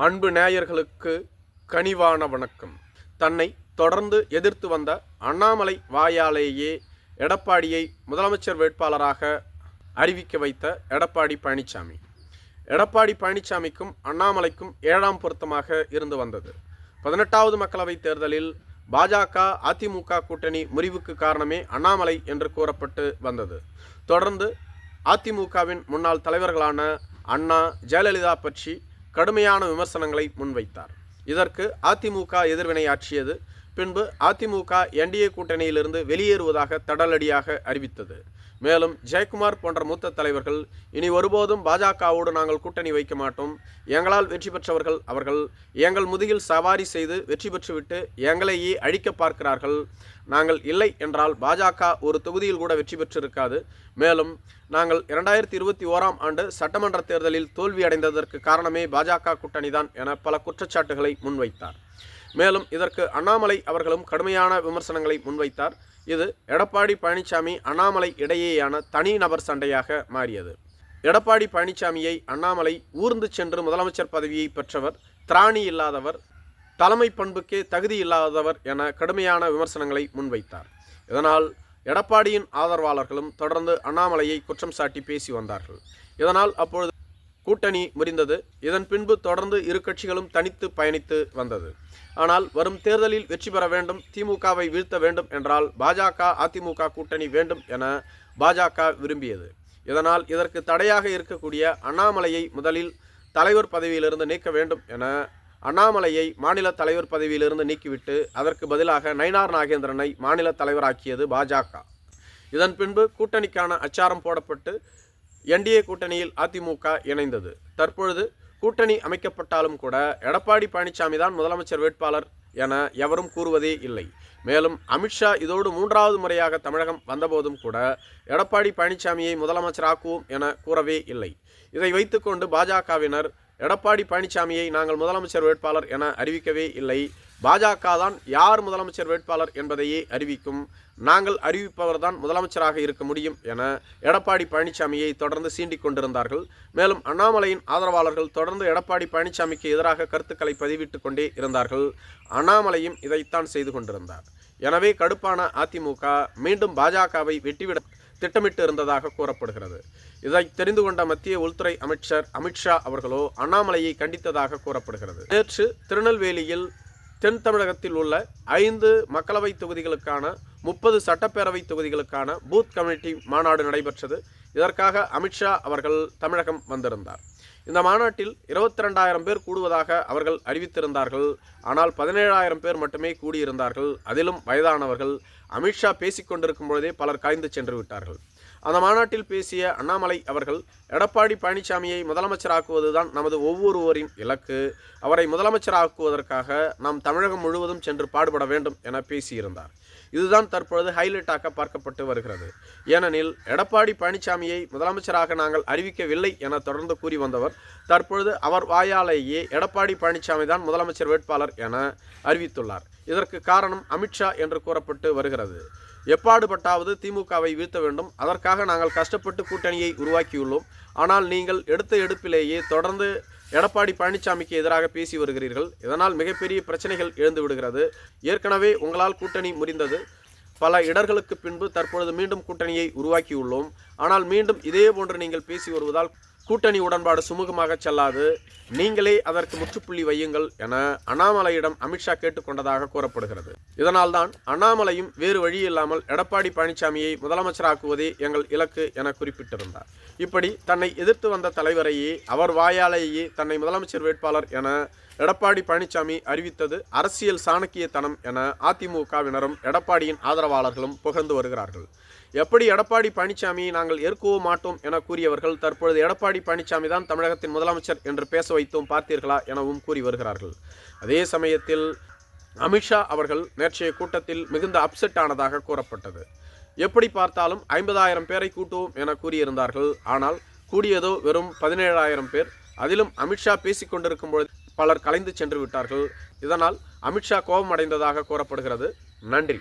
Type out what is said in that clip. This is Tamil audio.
அன்பு நேயர்களுக்கு கனிவான வணக்கம். தன்னை தொடர்ந்து எதிர்த்து வந்த அண்ணாமலை வாயாலேயே எடப்பாடியை முதலமைச்சர் வேட்பாளராக அறிவிக்க வைத்த எடப்பாடி பழனிசாமி எடப்பாடி பழனிசாமிக்கும் அண்ணாமலைக்கும் ஏழாம் பொருத்தமாக இருந்து வந்தது. பதினெட்டாவது மக்களவைத் தேர்தலில் பாஜக அதிமுக கூட்டணி முறிவுக்கு காரணமே அண்ணாமலை என்று கூறப்பட்டு வந்தது. தொடர்ந்து அதிமுகவின் முன்னாள் தலைவர்களான அண்ணா ஜெயலலிதா பற்றி கடுமையான விமர்சனங்களை முன்வைத்தார். இதற்கு அதிமுக எதிர்வினையாற்றியது பின்பு அதிமுக என்டிஏ கூட்டணியிலிருந்து வெளியேறுவதாக தடலடியாக அறிவித்தது. மேலும் ஜெயக்குமார் போன்ற மூத்த தலைவர்கள் இனி ஒருபோதும் பாஜகவோடு நாங்கள் கூட்டணி வைக்க மாட்டோம். எங்களால் வெற்றி பெற்றவர்கள் அவர்கள். எங்கள் முதுகில் சவாரி செய்து வெற்றி பெற்றுவிட்டு எங்களையே அழிக்க பார்க்கிறார்கள். நாங்கள் இல்லை என்றால் பாஜக ஒரு தொகுதியில் கூட வெற்றி பெற்றிருக்காது. மேலும் நாங்கள் இரண்டாயிரத்தி இருபத்தி ஓராம் ஆண்டு சட்டமன்ற தேர்தலில் தோல்வியடைந்ததற்கு காரணமே பாஜக கூட்டணிதான் என பல குற்றச்சாட்டுகளை முன்வைத்தார். மேலும் இதற்கு அண்ணாமலை அவர்களும் கடுமையான விமர்சனங்களை முன்வைத்தார். இது எடப்பாடி பழனிசாமி அண்ணாமலை இடையேயான தனி நபர் சண்டையாக மாறியது. எடப்பாடி பழனிசாமியை அண்ணாமலை ஊர்ந்து சென்று முதலமைச்சர் பதவியை பெற்றவர் திராணி இல்லாதவர் தலைமை பண்புக்கே தகுதி இல்லாதவர் என கடுமையான விமர்சனங்களை முன்வைத்தார். இதனால் எடப்பாடியின் ஆதரவாளர்களும் தொடர்ந்து அண்ணாமலையை குற்றம் சாட்டி பேசி வந்தார்கள். இதனால் அப்பொழுது கூட்டணி முறிந்தது. இதன் பின்பு தொடர்ந்து இரு கட்சிகளும் தனித்து பயணித்து வந்தது. ஆனால் வரும் தேர்தலில் வெற்றி பெற வேண்டும் திமுகவை வீழ்த்த வேண்டும் என்றால் பாஜக அதிமுக கூட்டணி வேண்டும் என பாஜக விரும்பியது. இதனால் இதற்கு தடையாக இருக்கக்கூடிய அண்ணாமலையை முதலில் தலைவர் பதவியிலிருந்து நீக்க வேண்டும் என அண்ணாமலையை மாநில தலைவர் பதவியிலிருந்து நீக்கிவிட்டு அதற்கு பதிலாக நயினார் நாகேந்திரனை மாநில தலைவராக்கியது பாஜக. இதன் பின்பு கூட்டணிக்கான அச்சாரம் போடப்பட்டு என்டிஏ கூட்டணியில் அதிமுக இணைந்தது. தற்பொழுது கூட்டணி அமைக்கப்பட்டாலும் கூட எடப்பாடி பழனிசாமி தான் முதலமைச்சர் வேட்பாளர் என எவரும் கூறுவதே இல்லை. மேலும் அமித்ஷா இதோடு மூன்றாவது முறையாக தமிழகம் வந்தபோதும் கூட எடப்பாடி பழனிசாமியை முதலமைச்சராக்குவோம் என கூறவே இல்லை. இதை வைத்துக்கொண்டு பாஜகவினர் எடப்பாடி பழனிசாமியை நாங்கள் முதலமைச்சர் வேட்பாளர் என அறிவிக்கவே இல்லை. பாஜக தான் யார் முதலமைச்சர் வேட்பாளர் என்பதையே அறிவிக்கும். நாங்கள் அறிவிப்பவர் தான் முதலமைச்சராக இருக்க முடியும் என எடப்பாடி பழனிசாமியை தொடர்ந்து சீண்டிக் கொண்டிருந்தார்கள். மேலும் அண்ணாமலையின் ஆதரவாளர்கள் தொடர்ந்து எடப்பாடி பழனிசாமிக்கு எதிராக கருத்துக்களை பதிவிட்டு கொண்டே இருந்தார்கள். அண்ணாமலையும் இதைத்தான் செய்து கொண்டிருந்தார். எனவே கடுப்பான அதிமுக மீண்டும் பாஜகவை வெட்டிவிட திட்டமிட்டு இருந்ததாக கூறப்படுகிறது. இதை தெரிந்து கொண்ட மத்திய உள்துறை அமைச்சர் அமித்ஷா அவர்களோ அண்ணாமலையை கண்டித்ததாக கூறப்படுகிறது. நேற்று திருநெல்வேலியில் தென் தமிழகத்தில் உள்ள ஐந்து மக்களவை தொகுதிகளுக்கான முப்பது சட்டப்பேரவை தொகுதிகளுக்கான பூத் கமிட்டி மாநாடு நடைபெற்றது. இதற்காக அமித்ஷா அவர்கள் தமிழகம் வந்திருந்தார். இந்த மாநாட்டில் இருபத்தி ரெண்டாயிரம் பேர் கூடுவதாக அவர்கள் அறிவித்திருந்தார்கள். ஆனால் பதினேழாயிரம் பேர் மட்டுமே கூடியிருந்தார்கள். அதிலும் வயதானவர்கள். அமித்ஷா பேசிக்கொண்டிருக்கும் பொழுதே பலர் காய்ந்து சென்று விட்டார்கள். அந்த மாநாட்டில் பேசிய அண்ணாமலை அவர்கள் எடப்பாடி பழனிசாமியை முதலமைச்சராக்குவதுதான் நமது ஒவ்வொருவரின் இலக்கு. அவரை முதலமைச்சராக்குவதற்காக நாம் தமிழகம் முழுவதும் சென்று பாடுபட வேண்டும் என பேசியிருந்தார். இதுதான் தற்பொழுது ஹைலைட்டாக பார்க்கப்பட்டு வருகிறது. ஏனெனில் எடப்பாடி பழனிசாமியை முதலமைச்சராக நாங்கள் அறிவிக்கவில்லை என தொடர்ந்து கூறி வந்தவர் தற்பொழுது அவர் வாயாலேயே எடப்பாடி பழனிசாமி தான் முதலமைச்சர் வேட்பாளர் என அறிவித்துள்ளார். இதற்கு காரணம் அமித்ஷா என்று கூறப்பட்டு வருகிறது. எப்பாடுபட்டாவது திமுகவை வீழ்த்த வேண்டும். அதற்காக நாங்கள் கஷ்டப்பட்டு கூட்டணியை உருவாக்கியுள்ளோம். ஆனால் நீங்கள் எடுத்த எடுப்பிலேயே தொடர்ந்து எடப்பாடி பழனிசாமிக்கு எதிராக பேசி வருகிறீர்கள். இதனால் மிகப்பெரிய பிரச்சனைகள் எழுந்து விடுகிறது. ஏற்கனவே உங்களால் கூட்டணி முறிந்தது. பல இடர்களுக்கு பின்பு தற்பொழுது மீண்டும் கூட்டணியை உருவாக்கியுள்ளோம். ஆனால் மீண்டும் இதே போன்று நீங்கள் பேசி வருவதால் கூட்டணி உடன்பாடு சுமூகமாக செல்லாது. நீங்களே அதற்கு முற்றுப்புள்ளி வையுங்கள் என அண்ணாமலையிடம் அமித்ஷா கேட்டுக்கொண்டதாக கூறப்படுகிறது. இதனால்தான் அண்ணாமலையும் வேறு வழி இல்லாமல் எடப்பாடி பழனிசாமியை முதலமைச்சராக்குவதே எங்கள் இலக்கு என குறிப்பிட்டிருந்தார். இப்படி தன்னை எதிர்த்து வந்த தலைவரையே அவர் வாயாலேயே தன்னை முதலமைச்சர் வேட்பாளர் என எடப்பாடி பழனிசாமி அறிவித்தது அரசியல் சாணக்கியத்தனம் என அதிமுகவினரும் எடப்பாடியின் ஆதரவாளர்களும் புகழ்ந்து வருகிறார்கள். எப்படி எடப்பாடி பழனிசாமி நாங்கள் ஏற்கவோ மாட்டோம் என கூறியவர்கள் தற்பொழுது எடப்பாடி பழனிசாமி தான் தமிழகத்தின் முதலமைச்சர் என்று பேச வைத்தோம் பார்த்தீர்களா எனவும் கூறி வருகிறார்கள். அதே சமயத்தில் அமித்ஷா அவர்கள் நேற்றைய கூட்டத்தில் மிகுந்த அப்செட் ஆனதாக கூறப்பட்டது. எப்படி பார்த்தாலும் ஐம்பதாயிரம் பேரை கூட்டுவோம் என கூறியிருந்தார்கள். ஆனால் கூடியதோ வெறும் பதினேழாயிரம் பேர். அதிலும் அமித்ஷா பேசிக்கொண்டிருக்கும் பொழுது பலர் கலைந்து சென்று விட்டார்கள். இதனால் அமித்ஷா கோபம் அடைந்ததாக கூறப்படுகிறது. நன்றி.